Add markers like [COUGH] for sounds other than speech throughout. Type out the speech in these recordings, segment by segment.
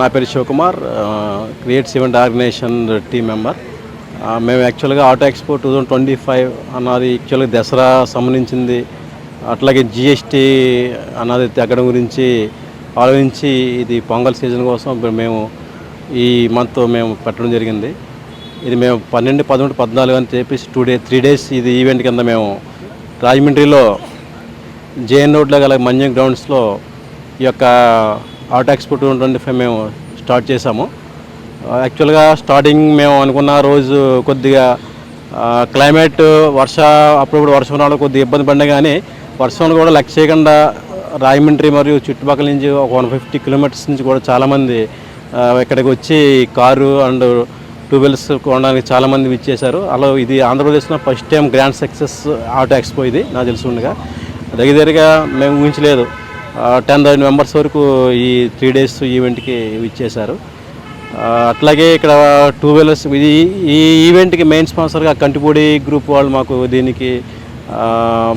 నా పేరు Shivakumar creates event organisation team member మేము యాక్చువల్గా auto expo two thousand twenty five అన్నది యాక్చువల్గా దసరా సంబంధించింది. అట్లాగే జిఎస్టీ అన్నది తగ్గడం గురించి ఆలోచించి ఇది పొంగల్ సీజన్ కోసం ఇప్పుడు మేము ఈ మంత్ మేము పెట్టడం జరిగింది. ఇది మేము పన్నెండు పదమూడు పద్నాలుగు అని చెప్పేసి టూ డే త్రీ డేస్ ఇది ఈవెంట్ కింద మేము రాజమండ్రిలో జేఎన్ రోడ్లో గల మంజం గ్రౌండ్స్లో ఈ యొక్క auto export two twenty five మేము స్టార్ట్ చేసాము యాక్చువల్గా స్టార్టింగ్ మేము అనుకున్న రోజు కొద్దిగా క్లైమేట్ వర్ష అప్పుడప్పుడు వర్షం రావడం కొద్దిగా ఇబ్బంది పడినా కానీ వర్షం కూడా లెక్క చేయకుండా రాయమండ్రి మరియు చుట్టుపక్కల నుంచి ఒక వన్ ఫిఫ్టీ కిలోమీటర్స్ నుంచి కూడా చాలామంది ఇక్కడికి వచ్చి కారు అండ్ టూ వీలర్స్ కొనడానికి చాలామంది ఇచ్చేశారు అలా ఇది ఆంధ్రప్రదేశ్లో first time grand success auto expo ఇది నాకు తెలిసి ఉండగా. దగ్గర దగ్గరగా మేము ఊహించలేదు. టెన్ థౌసండ్ మెంబర్స్ వరకు ఈ త్రీ డేస్ ఈవెంట్కి ఇచ్చేశారు. అట్లాగే ఇక్కడ టూ వీలర్స్ ఇది ఈ ఈవెంట్కి మెయిన్ స్పాన్సర్గా కంటిపూడి గ్రూప్ వాళ్ళు మాకు దీనికి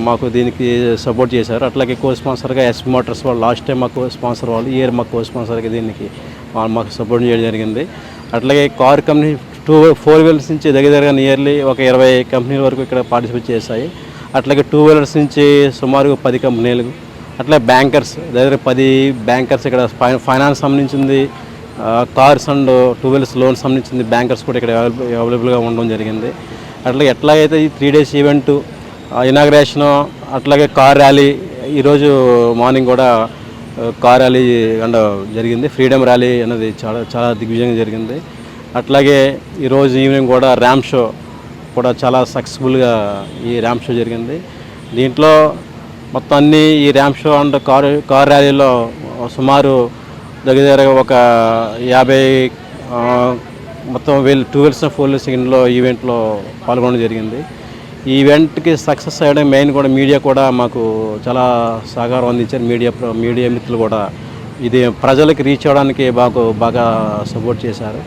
మాకు దీనికి సపోర్ట్ చేశారు. అట్లాగే కో స్పాన్సర్గా ఎస్ మోటార్స్ వాళ్ళు లాస్ట్ టైం మాకు స్పాన్సర్ వాళ్ళు ఇయర్ మాకు కో స్పాన్సర్గా దీనికి వాళ్ళు మాకు సపోర్ట్ చేయడం జరిగింది. అట్లాగే car company two four wheelers నుంచి దగ్గర దగ్గర నియర్లీ ఒక ఇరవై కంపెనీల వరకు ఇక్కడ పార్టిసిపేట్ చేశాయి. అట్లాగే టూ వీలర్స్ నుంచి సుమారు పది కంపెనీలు అట్లా బ్యాంకర్స్ దగ్గర పది బ్యాంకర్స్ ఇక్కడ ఫైనాన్స్ సంబంధించింది cars and two wheelers loan సంబంధించింది బ్యాంకర్స్ కూడా ఇక్కడ అవైలబుల్ అవైలబుల్గా ఉండడం జరిగింది. అట్లా ఎట్లాగైతే ఈ త్రీ డేస్ ఈవెంట్ ఇనాగ్రేషను అట్లాగే కార్ ర్యాలీ ఈరోజు మార్నింగ్ కూడా కార్ ర్యాలీ అండ్ జరిగింది. ఫ్రీడమ్ ర్యాలీ అనేది చాలా చాలా దిగ్విజయంగా జరిగింది. అట్లాగే ఈరోజు ఈవినింగ్ కూడా ర్యామ్ షో కూడా చాలా సక్సెస్ఫుల్గా ఈ ర్యామ్ షో జరిగింది. దీంట్లో మొత్తం అన్ని ఈ ramp show and car car ర్యాలీలో సుమారు దగ్గర దగ్గర ఒక యాభై మొత్తం wheel two wheels four wheels ఇందులో ఈవెంట్లో పాల్గొనడం జరిగింది. ఈ ఈవెంట్కి సక్సెస్ అయ్యడం మెయిన్ కూడా మీడియా కూడా మాకు చాలా సహకారం అందించారు. మీడియా ప్ర- మీడియా మిత్రులు కూడా ఇది ప్రజలకు రీచ్ అవ్వడానికి మాకు బాగా సపోర్ట్ చేశారు.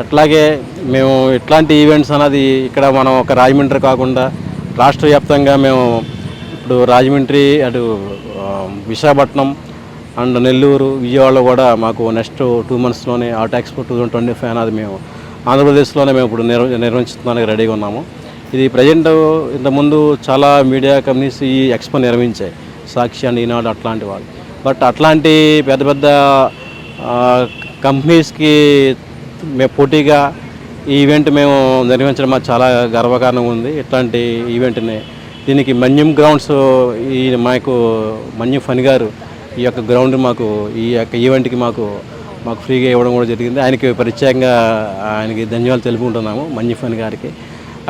అట్లాగే మేము ఇట్లాంటి ఈవెంట్స్ అనేది ఇక్కడ మనం ఒక రాజమండ్రి కాకుండా రాష్ట్ర వ్యాప్తంగా మేము ఇప్పుడు రాజమండ్రి అటు విశాఖపట్నం అండ్ నెల్లూరు విజయవాడలో కూడా మాకు next two మంత్స్లోనే auto expo two thousand twenty five అనేది మేము ఆంధ్రప్రదేశ్లోనే మేము ఇప్పుడు నిర్వ నిర్వహించడానికి రెడీగా ఉన్నాము. ఇది ప్రజెంట్ ఇంతకుముందు చాలా మీడియా కంపెనీస్ ఈ ఎక్స్పో నిర్వహించాయి. సాక్షి అండ్ ఈనాడు అట్లాంటి వాళ్ళు. బట్ అట్లాంటి పెద్ద పెద్ద కంపెనీస్కి మేము పోటీగా ఈ ఈవెంట్ మేము నిర్వహించడం మాకు చాలా గర్వకారణంగా ఉంది. ఇట్లాంటి ఈవెంట్ని దీనికి మన్యం గ్రౌండ్స్ ఈ మాకు మన్యం ఫణి గారు ఈ యొక్క గ్రౌండ్ మాకు ఈ యొక్క ఈవెంట్కి మాకు మాకు ఫ్రీగా ఇవ్వడం కూడా జరిగింది. ఆయనకి ప్రత్యేకంగా ఆయనకి ధన్యవాదాలు తెలుపుకుంటున్నాము మన్యం ఫని గారికి.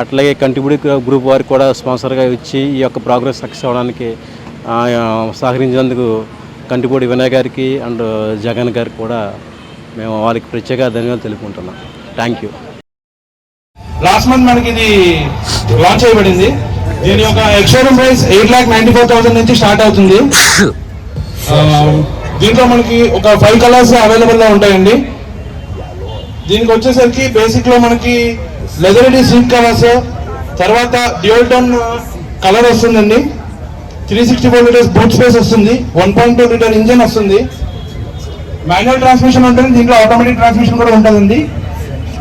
అట్లాగే కంటిబుడి గ్రూప్ వారికి కూడా స్పాన్సర్గా ఇచ్చి ఈ యొక్క ప్రోగ్రెస్ సక్సెస్ అవ్వడానికి సహకరించినందుకు కంటిపూడి వినయ్ గారికి అండ్ జగన్ గారికి కూడా మేము వారికి ప్రత్యేక ధన్యవాదాలు తెలుపుకుంటున్నాం. థ్యాంక్ యూ లాస్ట్ మంత్ మనకి ఇది లాంచ్ చేయబడింది. దీని యొక్క ex showroom price eight lakh ninety four thousand నుంచి స్టార్ట్ అవుతుంది. [LAUGHS] దీంట్లో మనకి ఒక ఫైవ్ కలర్స్ అవైలబుల్లో ఉంటాయండి. దీనికి వచ్చేసరికి బేసిక్లో మనకి లెదరిటీ సీట్ కవర్స్ తర్వాత డ్యూల్ టోన్ కలర్ వస్తుందండి. Three sixty four litres boot space వస్తుంది. One point two litre engine వస్తుంది. మాన్యువల్ ట్రాన్స్మిషన్ ఉంటుంది. దీంట్లో ఆటోమేటిక్ ట్రాన్స్మిషన్ కూడా ఉంటుందండి.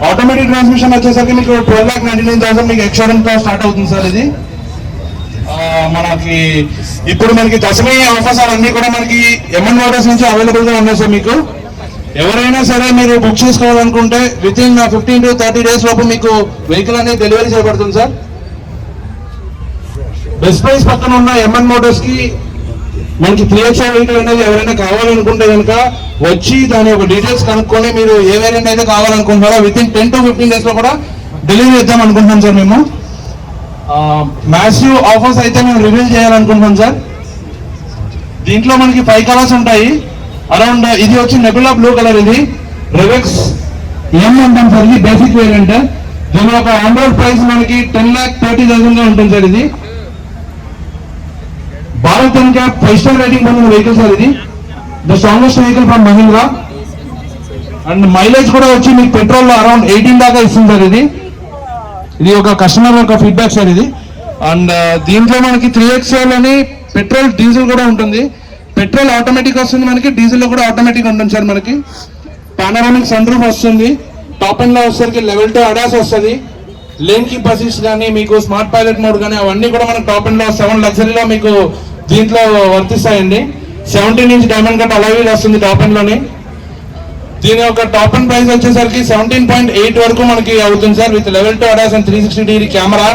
ఆటోమేటిక్ ట్రాన్స్మిషన్ వచ్చేసరికి మీకు twelve lakh ninety nine thousand మీకు ఎక్స్షోరెన్స్తో స్టార్ట్ అవుతుంది సార్ ఇది. మనకి ఇప్పుడు మనకి దశమయ్యే అవకాశాలు అన్ని కూడా మనకి ఎంఎన్ మోటార్స్ నుంచి అవైలబుల్గా ఉన్నాయి సార్ మీకు. ఎవరైనా సరే మీరు బుక్ చేసుకోవాలనుకుంటే within fifteen to thirty days లోపు మీకు వెహికల్ అనేది డెలివరీ చేయబడుతుంది సార్ బెస్ట్ ప్రైస్ పక్కన ఉన్న ఎంఎన్ మోటార్స్కి మనకి త్రీ ఎక్స్ఆర్ వెహికల్ అనేది ఎవరైనా కావాలనుకుంటే కనుక వచ్చి దాని యొక్క డీటెయిల్స్ కనుక్కొని మీరు ఏ వేరియంట్ అయితే కావాలనుకుంటున్నారో విత్ ఇన్ టెన్ టు ఫిఫ్టీన్ డేస్లో కూడా డెలివరీ ఇద్దాం అనుకుంటున్నాం సార్ మేము. మ్యాసివ్ ఆఫర్స్ అయితే మేము రివీల్ చేయాలనుకుంటున్నాం సార్. దీంట్లో మనకి ఫైవ్ కలర్స్ ఉంటాయి. అరౌండ్ ఇది వచ్చి నెబులా బ్లూ కలర్ ఇది. రివెక్స్ ఎం అంటాం సార్ ఇది బేసిక్ వేరియంట్ దీని యొక్క ఆండ్రాయిడ్ ప్రైస్ మనకి టెన్ ల్యాక్ థర్టీ థౌసండ్గా ఉంటుంది సార్ ఇది. Bharat NCAP five star rating పొందిన వెహికల్ సార్ ఇది. The strongest vehicle from Mahindra and mileage కూడా వచ్చి మీకు పెట్రోల్ అరౌండ్ ఎయిటీన్ దాకా ఇస్తుంది సార్ ఇది. ఇది ఒక కస్టమర్ ఒక ఫీడ్బ్యాక్ సార్ ఇది. అండ్ uh, దీంట్లో మనకి త్రీ ఎక్స్ఎల్ అని పెట్రోల్ డీజిల్ కూడా ఉంటుంది. పెట్రోల్ ఆటోమేటిక్ వస్తుంది మనకి డీజిల్ కూడా ఆటోమేటిక్ ఉంటుంది సార్ మనకి. పానరామిక్ సన్ రూఫ్ వస్తుంది. టాప్ అండ్లో వచ్చేసరికి లెవెల్ టూ అడాస్ వస్తుంది. లేన్ కీప్ అసిస్ట్ కానీ మీకు స్మార్ట్ పైలట్ మోడ్ కానీ అవన్నీ కూడా మనకు టాప్ అండ్లో సెవెన్ లగ్జరీలో మీకు దీంట్లో వర్తిస్తాయండి. Seventeen inch diamond cut wheel వస్తుంది టాప్ అండ్లోనే. దీని యొక్క టాప్ అండ్ ప్రైస్ వచ్చేసరికి సెవెంటీన్ పాయింట్ ఎయిట్ వరకు మనకి అవుతుంది sir. With level two ADAS and three sixty degree camera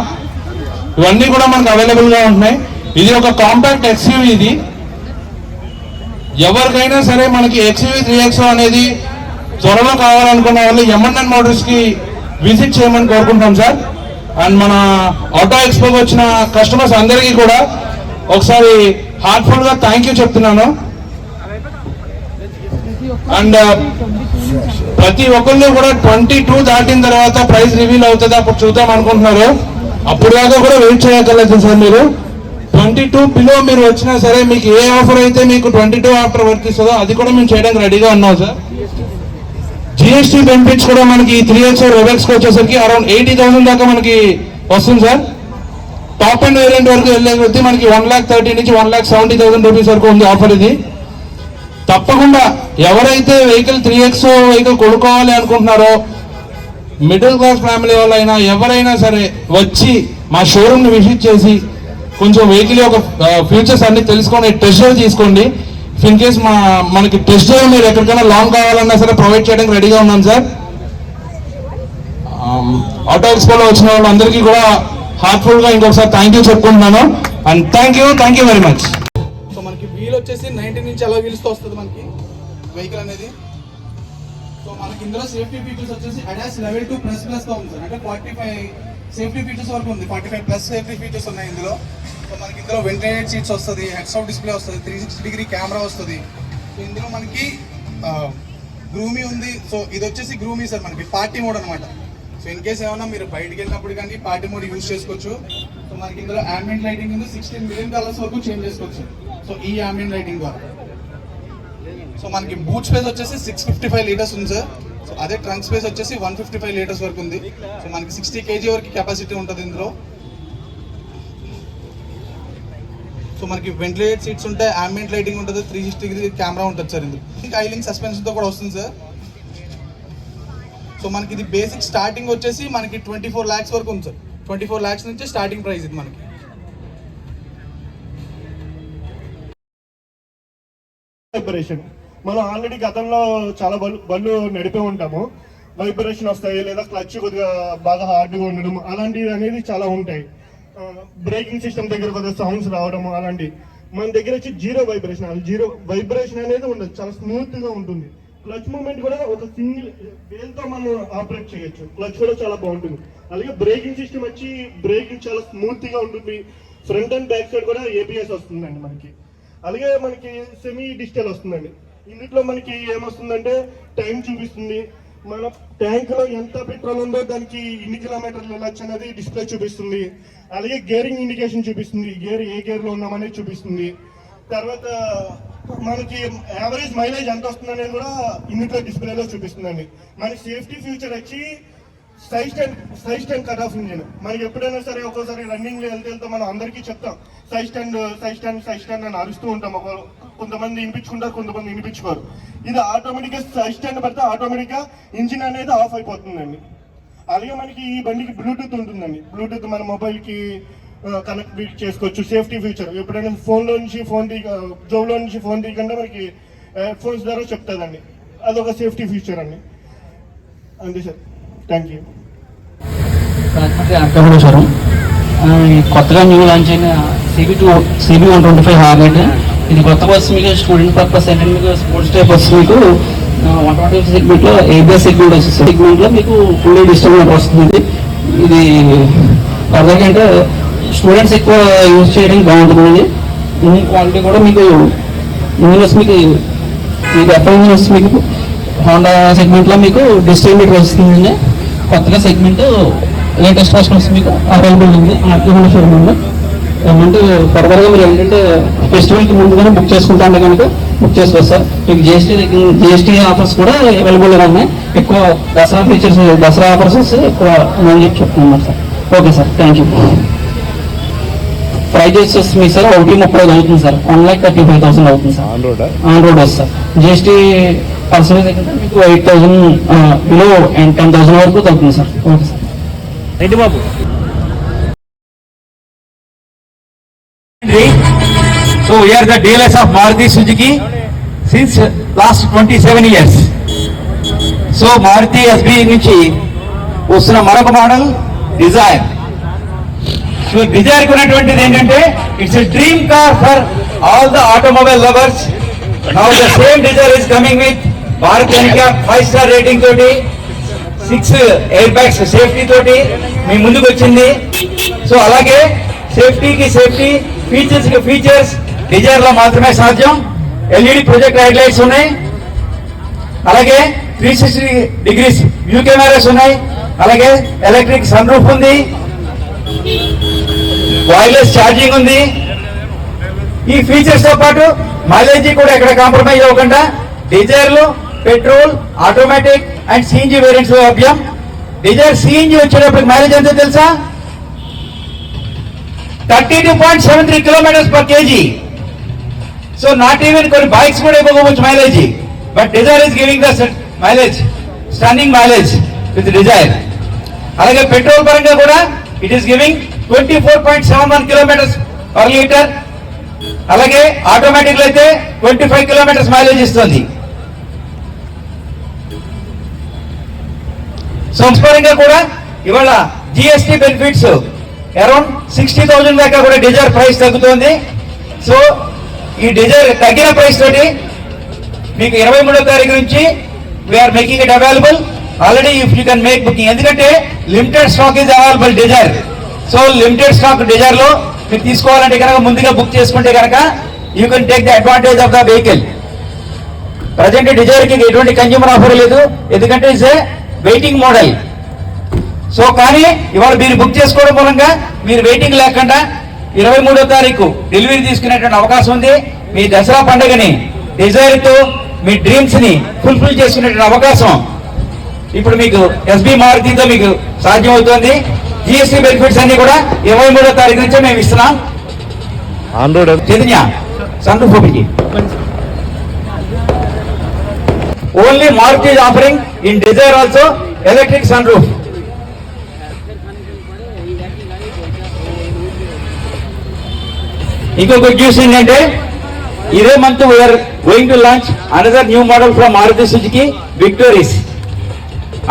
ఇవన్నీ కూడా మనకు అవైలబుల్గా ఉంటున్నాయి. ఇది ఒక కాంపాక్ట్ ఎక్స్యూవీ ఇది. ఎవరికైనా సరే మనకి ఎక్స్యూవీ త్రీ ఎక్స్ అనేది త్వరలో కావాలనుకున్న వాళ్ళు ఎంఎన్ఎన్ మోటార్స్కి విజిట్ చేయమని కోరుకుంటాం సార్. అండ్ మన ఆటో ఎక్స్పోకి వచ్చిన కస్టమర్స్ అందరికీ కూడా ఒకసారి హార్ట్ఫుల్గా థ్యాంక్ యూ చెప్తున్నాను. అండ్ ప్రతి ఒక్కళ్ళు కూడా ట్వంటీ టూ దాటిన తర్వాత ప్రైస్ రివీల్ అవుతుంది అప్పుడు చూద్దాం అనుకుంటున్నారు. అప్పుడు దాకా కూడా వెయిట్ చేయగలదు సార్ మీరు. ట్వంటీ టూ బిలో మీరు వచ్చినా సరే మీకు ఏ ఆఫర్ అయితే మీకు ట్వంటీ టూ ఆఫర్ వర్తిస్తుందో అది కూడా మేము చేయడానికి రెడీగా ఉన్నాం సార్. జిఎస్టీ బెనిఫిట్స్ కూడా మనకి త్రీ ఎక్స్ రెబెక్స్ వచ్చేసరికి అరౌండ్ ఎయిటీ థౌసండ్ దాకా మనకి వస్తుంది సార్. టాప్ అండ్ వేరియంట్ వరకు వెళ్ళే కొద్దీ మనకి వన్ ల్యాక్ థర్టీ నుంచి one lakh seventy thousand rupees వరకు ఉంది ఆఫర్ ఇది. తప్పకుండా ఎవరైతే వెహికల్ త్రీ ఎక్స్ వెహికల్ కొనుక్కోవాలి అనుకుంటున్నారో మిడిల్ క్లాస్ ఫ్యామిలీ వాళ్ళైనా ఎవరైనా సరే వచ్చి మా షోరూమ్ని విజిట్ చేసి కొంచెం వెహికల్ యొక్క ఫ్యూచర్స్ అన్ని తెలుసుకొని టెస్ట్ డ్రైవ్ తీసుకోండి. ఇన్ కేస్ మా మనకి టెస్ట్ డ్రైవ్ మీరు ఎక్కడికైనా లాంగ్ కావాలన్నా సరే ప్రొవైడ్ చేయడానికి రెడీగా ఉన్నాం సార్ ఆటో ఎక్స్పోలో వచ్చిన వాళ్ళందరికీ కూడా హార్ట్ఫుల్గా ఇంకొకసారి థ్యాంక్ యూ చెప్పుకుంటున్నాను. And thank you thank you very much వచ్చేసి నైన్టీ నుంచి అలా వీల్స్తో వస్తుంది మనకి వెహికల్ అనేది. సో మనకి ఇందులో సేఫ్టీ ఫీచర్స్ వచ్చేసి అడాస్ లెవెల్ టూ ప్లస్ ప్లస్తో ఉంది సార్. అంటే ఫార్టీ ఫైవ్ సేఫ్టీ ఫీచర్స్ వరకు ఉంది. Forty five plus safety features ఉన్నాయి ఇందులో. సో మనకి ఇందులో వెంటిలేటెడ్ సీట్స్ వస్తుంది హెడ్స్ ఆఫ్ డిస్ప్లే వస్తుంది త్రీ సిక్స్టీ డిగ్రీ కెమెరా వస్తుంది. సో ఇందులో మనకి గ్రూమీ ఉంది. సో ఇది వచ్చేసి గ్రూమీ సార్ మనకి పార్టీ మోడ్ అనమాట సో ఇన్ కేస్ ఏమన్నా మీరు బయటకు వెళ్ళినప్పుడు కానీ పార్టీ మోడ్ యూజ్ చేసుకోవచ్చు. సో మనకి ఇందులో ఆంబియంట్ లైటింగ్ ఉంది. సిక్స్టీన్ మిలియన్ కలర్స్ వరకు చేంజ్ చేసుకోవచ్చు. సో ఈ ఆంబియన్ లైటింగ్ ద్వారా. సో మనకి బూట్ స్పేస్ వచ్చేసి సిక్స్ ఫిఫ్టీ ఫైవ్ లీటర్స్ ఉంది సార్ సో అదే ట్రంక్ స్పేస్ వచ్చేసి వన్ ఫిఫ్టీ ఫైవ్ లీటర్స్ వరకు ఉంది. సో మనకి సిక్స్టీ కేజీ వరకు కెపాసిటీ ఉంటుంది ఇందులో. సో మనకి వెంటిలేటెడ్ సీట్స్ ఉంటాయి ఆంబియంట్ లైటింగ్ ఉంటుంది త్రీ సిక్స్టీ డిగ్రీ కెమెరా ఉంటుంది సార్ ఇందులో. ఇంకా ఐలింగ్ సస్పెన్షన్తో కూడా వస్తుంది సార్ సో మనకి ఇది బేసిక్ స్టార్టింగ్ వచ్చేసి మనకి ట్వంటీ ఫోర్ ల్యాక్స్ వరకు ఉంది సార్ ట్వంటీ ఫోర్ ల్యాక్స్ నుంచి స్టార్టింగ్ ప్రైస్ ఇది మనకి. వైబ్రేషన్ మనం ఆల్రెడీ గతంలో చాలా బళ్ళు బళ్ళు నడిపే ఉంటాము. వైబ్రేషన్ వస్తాయి లేదా క్లచ్ కొద్దిగా బాగా హార్డ్గా ఉండడం అలాంటివి అనేది చాలా ఉంటాయి. బ్రేకింగ్ సిస్టమ్ దగ్గర కొద్దిగా సౌండ్స్ రావడం అలాంటివి మన దగ్గర వచ్చి జీరో వైబ్రేషన్ జీరో వైబ్రేషన్ అనేది ఉండదు చాలా స్మూత్గా ఉంటుంది. క్లచ్ మూమెంట్ కూడా ఒక సింగిల్ వేల్తో మనం ఆపరేట్ చేయొచ్చు. క్లచ్ కూడా చాలా బాగుంటుంది. అలాగే బ్రేకింగ్ సిస్టమ్ వచ్చి బ్రేకింగ్ చాలా స్మూత్గా ఉంటుంది. ఫ్రంట్ అండ్ బ్యాక్ సైడ్ కూడా ఏబిఎస్ వస్తుందండి మనకి. అలాగే మనకి సెమీ డిజిటల్ వస్తుందండి. ఇందులో మనకి ఏమొస్తుందంటే టైం చూపిస్తుంది. మన ట్యాంక్లో ఎంత పెట్రోల్ ఉందో దానికి ఇన్ని కిలోమీటర్లు వెళ్ళొచ్చు అనేది డిస్ప్లే చూపిస్తుంది. అలాగే గేరింగ్ ఇండికేషన్ చూపిస్తుంది. గేర్ ఏ గేర్లో ఉన్నామనేది చూపిస్తుంది. తర్వాత మనకి యావరేజ్ మైలేజ్ ఎంత వస్తుంది అనేది కూడా ఇందులో డిస్ప్లేలో చూపిస్తుందండి. మనకి సేఫ్టీ ఫ్యూచర్ వచ్చి సైస్టెంట్ స్టాండ్ సైజ్ స్టాండ్ కట్ ఆఫ్ ఇంజిన్ మనకి ఎప్పుడైనా సరే ఒక్కోసారి రన్నింగ్లో వెళ్తే వెళ్తే మనం అందరికీ చెప్తాం. సైస్టెండ్ స్టాండ్ సైజ్ స్టాండ్ స్టాండ్ అని అరుస్తూ ఉంటాం. ఒక కొంతమంది వినిపించుకుంటారు కొంతమంది వినిపించుకోరు. ఇది ఆటోమేటిక్గా స్టాండ్ పడితే ఆటోమేటిక్గా ఇంజిన్ అనేది ఆఫ్ అయిపోతుందండి. అలాగే మనకి ఈ బండికి బ్లూటూత్ ఉంటుందండి. బ్లూటూత్ మన మొబైల్కి కనెక్ట్ చేసుకోవచ్చు. సేఫ్టీ ఫీచర్ ఎప్పుడైనా ఫోన్లో నుంచి ఫోన్ తీ జోబులో నుంచి ఫోన్ తీయకుండా మనకి హెడ్ ఫోన్స్ ద్వారా చెప్తుందండి. అదొక సేఫ్టీ ఫీచర్ అండి. అంతే సార్. థ్యాంక్ యూ కొత్తగా న్యూ లాంచ్ అయిన CB two CB one twenty five Hornet ఇది కొత్త బస్సు మీకు స్టూడెంట్ పర్పస్ అంటే మీకు స్పోర్ట్స్ టైప్ బస్సు మీకు వన్ ట్వంటీ సెగ్మెంట్లో ఏబిఎస్ సెగ్మెంట్ వచ్చేసి సెగ్మెంట్లో మీకు ఫుల్ డిజిటల్ వస్తుంది ఇది ఫర్దర్గా అంటే స్టూడెంట్స్ ఎక్కువ యూజ్ చేయడానికి బాగుంటుంది ఇంజిన్ క్వాలిటీ కూడా మీకు ఇంజినర్స్ మీకు ఇది ఎఫ్ఐ ఇంజినర్స్ వస్తుంది మీకు హోండా సెగ్మెంట్లో మీకు డిజిటల్ వస్తుందండి. కొత్తగా సెగ్మెంట్ లేటెస్ట్ కస్టమర్స్ మీకు. అవైలబుల్ ఉంది. ఆర్టీఓ షోరూమ్ ఏమంటే ఫర్దర్గా మీరు ఏంటంటే ఫెస్టివల్కి ముందుగానే బుక్ చేసుకుంటాంటే కనుక బుక్ చేసుకోవచ్చు సార్ మీకు జిఎస్టీ జిఎస్టీ ఆఫర్స్ కూడా అవైలబుల్ ఉన్నాయి. ఎక్కువ దసరా ఫీచర్స్ దసరా ఆఫర్స్ ఎక్కువ ఉందని చెప్తున్నాను sir okay sir thank you price వచ్చేసి మీ సార్ ఒకటి ముప్పై ఐదు అవుతుంది sir. One lakh thirty five thousand అవుతుంది sir. On road on road వస్తుంది సార్. జిఎస్టీ పర్సెంటేజ్ మీకు eight thousand below ten thousand వరకు తగ్గుతుంది sir. Okay sir. Reddy Babu. So we are the dealers of Maruti Suzuki since last 27 years. So Maruti SB నుంచి వస్తున్న మరొక model Dzire so Dzire ఉన్నటువంటిది ఏంటంటే it's a dream car for all the automobile lovers now the same Dzire is coming with Bharat NCAP five star rating తోటి six air bags safety తోటి మీ ముందుకు వచ్చింది. సో అలాగే సేఫ్టీకి సేఫ్టీ ఫీచర్స్కి ఫీచర్స్ డిజైర్లో మాత్రమే సాధ్యం. ఎల్ఈడి ప్రొజెక్ట్ హెడ్ లైట్స్ ఉన్నాయి. అలాగే three sixty degrees view cameras ఉన్నాయి. అలాగే ఎలక్ట్రిక్ సన్ రూఫ్ ఉంది. వైర్లెస్ ఛార్జింగ్ ఉంది. ఈ ఫీచర్స్తో పాటు మైలేజ్ కూడా ఎక్కడ కాంప్రమైజ్ అవ్వకుండా డిజైర్లు petrol automatic and CNG variants లభ్యం. డిజైర్ సిఎన్జి వచ్చేటప్పుడు మైలేజ్ ఎంత తెలుసా? Thirty two point seven three kilometres per KG so not even కొన్ని బైక్స్ కూడా ఇవ్వకపోవచ్చు mileage but Dzire is giving the mileage stunning mileage with Dzire అలాగే petrol పరంగా కూడా it is giving twenty four point seven one kilometres per litre అలాగే automatic అయితే twenty five kilometres mileage ఇస్తుంది. సంస్పరంగా కూడా ఇవాళ GST benefits around sixty thousand దాకా కూడా డిజైర్ ప్రైస్ తగ్గుతోంది. సో ఈ డిజైర్ తగ్గిన ప్రైస్ తోటి మీకు ఇరవై మూడో తారీఖు నుంచి we're making it available already if you can make booking ఎందుకంటే limited stock is available Dzire so limited stock డిజైర్లో మీరు తీసుకోవాలంటే కనుక ముందుగా బుక్ చేసుకుంటే కనుక you can take the advantage of the vehicle present డిజైర్కి ఎటువంటి కన్జ్యూమర్ ఆఫర్ లేదు. ఎందుకంటే it's a waiting model so కానీ ఇవాళ మీరు బుక్ చేసుకోవడం మూలంగా మీరు వెయిటింగ్ లేకుండా ఇరవై మూడో తారీఖు డెలివరీ తీసుకునేటువంటి అవకాశం ఉంది. మీ దసరా పండుగని డిజైర్తో మీ డ్రీమ్స్ని ఫుల్ఫిల్ చేసుకునేటువంటి అవకాశం ఇప్పుడు మీకు ఎస్బి మారుతితో మీకు సాధ్యం అవుతుంది జిఎస్టీ బెనిఫిట్స్ అన్ని కూడా ఇరవై మూడో తారీఖు నుంచే మేము ఇస్తున్నాం. Chaitanya sun roof open only Maruti is offering in desire also electric sunroof. ఇంకొక న్యూస్ ఏంటంటే ఇదే month we're going to launch another new model from Maruti Suzuki Victoris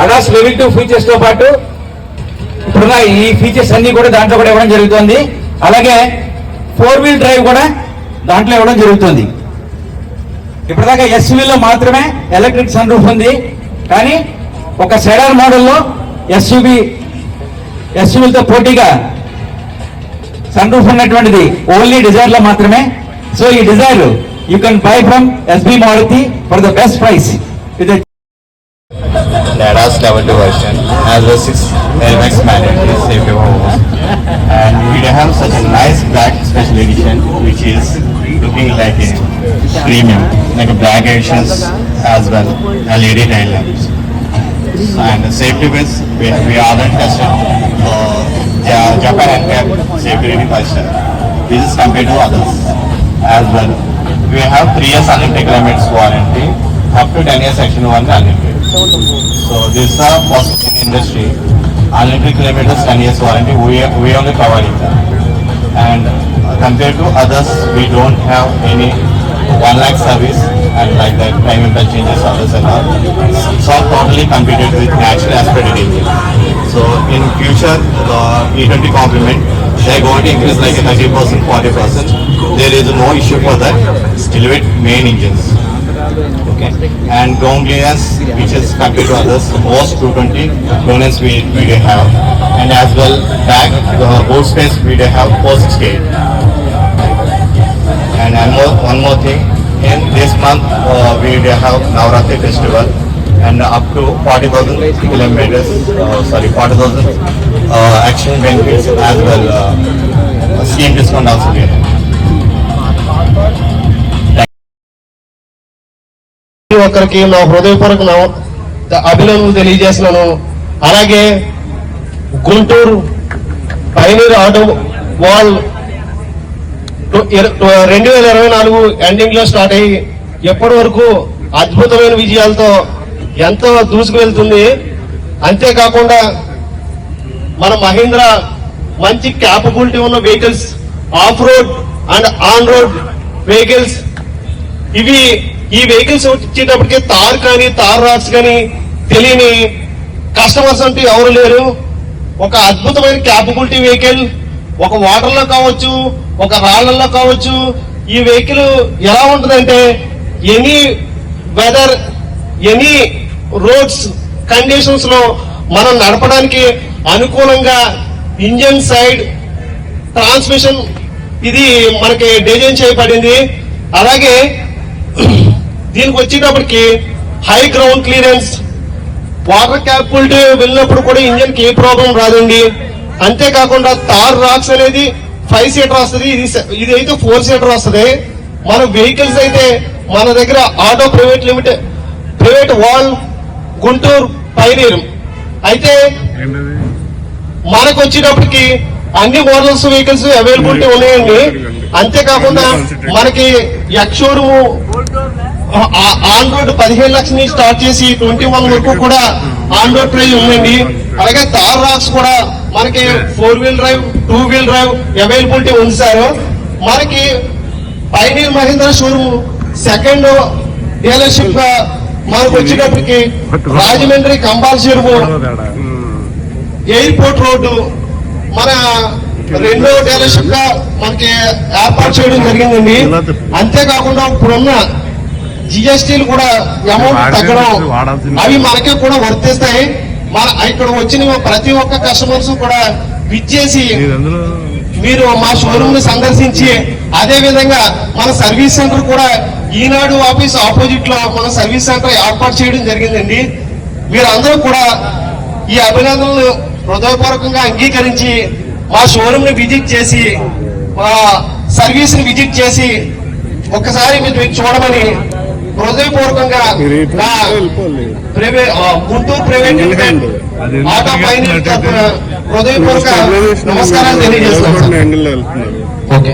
ADAS level two ఫీచర్స్తో పాటు ఇప్పుడున్న ఈ ఫీచర్స్ అన్ని కూడా దాంట్లో కూడా ఇవ్వడం జరుగుతుంది. అలాగే ఫోర్ వీల్ డ్రైవ్ కూడా దాంట్లో ఇవ్వడం జరుగుతుంది. ఇప్పటిదాకా ఎస్యూవీలో మాత్రమే ఎలక్ట్రిక్ సన్ రూఫ్ ఉంది. కానీ ఒక సెడార్ మోడల్లో ఎస్యూబి ఎస్యూవీలతో పోటీగా సన్ రూఫ్ ఉన్నటువంటిది ఓన్లీ డిజైర్లో మాత్రమే. సో ఈ Dzire you can buy from SB Maruti for the best price with version has a 6 airbags mandatory safety homes and we have such a nice black special edition which is looking like a premium like a black editions as well LED tail lamps and the safety bits we, we already tested uh, Japan NCAP safety rating 5 star this is compared to others as well we have three years unlimited kilometers warranty up to 10 years section 1 unlimited so this is first in industry. Unlimited kilometers, 10 years warranty, we, we only cover it. And compared to others, we don't have any 1 lakh service and like that time impact changes others and all. All totally competed with natural aspirated engine. So in future, the E20 complement, they're going to increase like a 30%, 40%. There is no issue for that. Still with main engines. Okay. And ground clearance, which is compared to others, most 220 clearance we, we do have. And as well, back, the boot space we do have 468. And more, one more thing, in this month, uh, we do have Navratri festival and up to 40,000 kilometers, uh, sorry, 40,000 uh, action benefits as well, uh, scheme discount also we have. ఒక్కరికి నా హృదయపూర్వక నా- అభినందనలు తెలియజేస్తున్నాను. అలాగే Guntur pioneer auto wall రెండు వేల ఇరవై నాలుగు ఎండింగ్లో స్టార్ట్ అయ్యి ఎప్పటి వరకు అద్భుతమైన విజయాలతో ఎంతో దూసుకువెళ్తుంది. అంతేకాకుండా మన మహీంద్రా మంచి క్యాపబిలిటీ ఉన్న vehicles off road and on road vehicles ఇవి ఈ వెహికల్స్ వచ్చేటప్పటికి తార్ కానీ తార్ రాక్స్ కానీ తెలియని కస్టమర్స్ అంటూ ఎవరు లేరు. ఒక అద్భుతమైన క్యాపబిలిటీ వెహికల్ ఒక వాటర్లో కావచ్చు ఒక రాళ్ళలో కావచ్చు. ఈ వెహికల్ ఎలా ఉంటుందంటే ఎనీ వెదర్ ఎనీ రోడ్స్ కండిషన్స్లో మనం నడపడానికి అనుకూలంగా ఇంజన్ సైడ్ ట్రాన్స్మిషన్ ఇది మనకి డిజైన్ చేయబడింది. అలాగే దీనికి వచ్చేటప్పటికి high ground clearance water capability వెళ్ళినప్పుడు కూడా ఇంజన్కి ఏ ప్రాబ్లం రాదండి. అంతేకాకుండా తార్ రాక్స్ అనేది ఫైవ్ సీటర్ వస్తుంది. ఇది ఇది అయితే ఫోర్ సీటర్ వస్తుంది. మన వెహికల్స్ అయితే మన దగ్గర ఆటో ప్రైవేట్ లిమిటెడ్ ప్రైవేట్ వాల్ గుంటూరు పైనీరు అయితే మనకు వచ్చేటప్పటికి అన్ని మోడల్స్ వెహికల్స్ అవైలబిలిటీ ఉన్నాయండి. అంతేకాకుండా మనకి యక్షోరూము ఆన్ రోడ్ పదిహేను లక్షల నుంచి స్టార్ట్ చేసి ట్వంటీ వన్ వరకు కూడా ఆన్ రోడ్ ప్రైజ్ ఉందండి. అలాగే తార్ రాక్స్ కూడా మనకి four wheel drive two wheel drive availability ఉంది సార్. మనకి పైనీర్ మహేంద్ర షోరూమ్ సెకండ్ డీలర్షిప్గా మనకు వచ్చేటప్పటికి రాజమండ్రి కంబాల్ షోరూమ్ ఎయిర్పోర్ట్ రోడ్డు మన రెండో డీలర్షిప్గా మనకి ఏర్పాటు చేయడం జరిగిందండి. అంతేకాకుండా ఇప్పుడున్న జిఎస్టీలు కూడా అమౌంట్ తగ్గడం అవి మనకే కూడా వర్తిస్తాయి. మన ఇక్కడ వచ్చిన ప్రతి ఒక్క కస్టమర్స్ కూడా విచ్చేసి మీరు మా షోరూమ్ని సందర్శించి అదే విధంగా మన సర్వీస్ సెంటర్ కూడా ఈనాడు ఆఫీస్ ఆపోజిట్లో మన సర్వీస్ సెంటర్ ఏర్పాటు చేయడం జరిగిందండి. మీరందరూ కూడా ఈ అభినందనలు హృదయపూర్వకంగా అంగీకరించి మా షోరూమ్ని విజిట్ చేసి మా సర్వీస్ని విజిట్ చేసి ఒక్కసారి మీరు చూడమని హృదయపూర్వకంగా Guntur private limited auto finance హృదయపూర్వక నమస్కారాలు తెలియజేస్తున్నాను. ఓకే.